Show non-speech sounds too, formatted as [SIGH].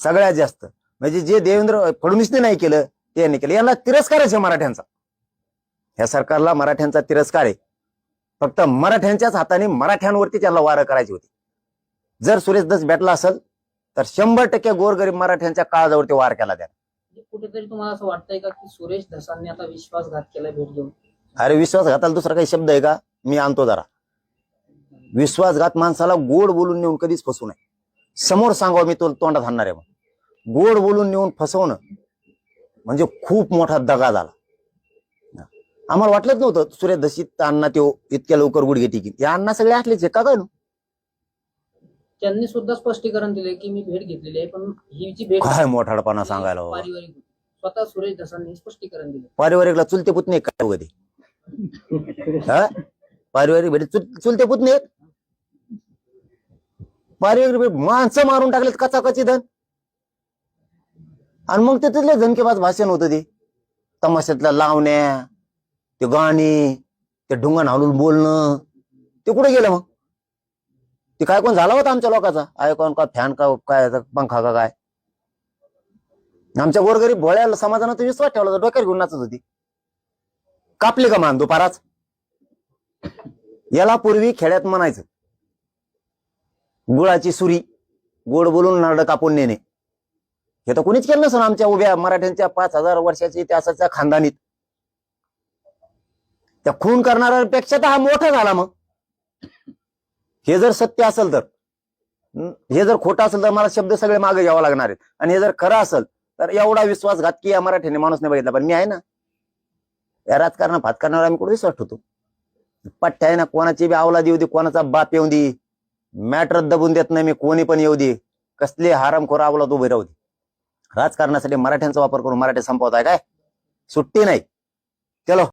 सगळ्यात जास्त. म्हणजे जे देवेंद्र फडणवीसने नाही केलं ते यांनी केलं. यांना तिरस्कारच आहे मराठ्यांचा. ह्या सरकारला मराठ्यांचा तिरस्कार आहे. फक्त मराठ्यांच्याच हाताने मराठ्यांवरती त्यांना वारं करायची होती. जर सुरेश दस भेटला असेल तर शंभर टक्के गोरगरीब मराठ्यांच्या काळजावरती वार केला त्याने म्हणजे कुठेतरी तुम्हाला असं वाटतंय का की सुरेश धसांनी आता विश्वासघात केला भेट घेऊन? अरे विश्वासघाताला दुसरा काही शब्द आहे का? मी आणतो जरा. विश्वासघात माणसाला गोड बोलून नेऊन कधीच फसवू नये. समोर सांगावं मी तो तोंडात हाणणार आहे मग गोड बोलून नेऊन फसवणं म्हणजे खूप मोठा दगा झाला आम्हाला वाटलंच नव्हतं सूर्य दशीत अण्णा त्यो इतक्या लवकर गुडघे टिकीन या अण्णा सगळे असलेच आहे का काय नु? त्यांनी सुद्धा स्पष्टीकरण दिले की मी भेट घेतलेली आहे पण ही जी भेट काय मोठाडपणा सांगायला बाबा. पारिवारिक होती. स्वतः सुरेश धसांनी स्पष्टीकरण दिले पारिवारिकला चुलते पुतणे काय वगैरे [LAUGHS] हा पारिवारिक भेट चुल- चुलते पुतणे आहेत? पारिवारिक माणसं मारून टाकलेत कचाकची धन. आणि मग ते तिथले झनकेबाज भाषण होतं ते. तमाशातल्या लावण्या ते गाणी ते ढुंगण हालून बोलणं. ते कुठे गेलं मग? ते काय कोण झाला होता आमच्या लोकांचा? आयकॉन का फॅन का काय पंखा का काय? आमच्या गोरगरीब भोळ्या समाजानं विश्वास ठेवला होता, डोक्यावर घेऊन नाचत होती. कापली का मान दुपाराच? याला पूर्वी खेड्यात म्हणायचं. गुळाची सुरी गोड बोलून नारळ कापून नेणे. हे तर कोणीच केलं नसेल आमच्या उभ्या मराठ्यांच्या पाच हजार वर्षाच्या इतिहासाच्या खानदानीत. त्या खून करणाऱ्यांपेक्षा तर हा मोठा झाला मग. हे जर सत्य असेल तर हे जर खोटं असेल तर मला शब्द सगळे मागे घ्यावा लागणार आहेत. आणि हे जर खरं असेल तर एवढा विश्वासघात की या मराठीने माणूस नाही बघितला पण मी आहे ना. या राजकारण भात आम्ही कुठे विश्वास ठेवतो? पट्ट्या आहे ना कोणाची बी आवला देऊ दे कोणाचा बाप येऊ दे. मॅटर दबून देत नाही मी कोणी पण येऊ दे. कसले हारामखोर अवलाद उभे राहू दे. राजकारणासाठी मराठ्यांचा वापर करून मराठी संपवताय काय? सुट्टी नाही. चलो.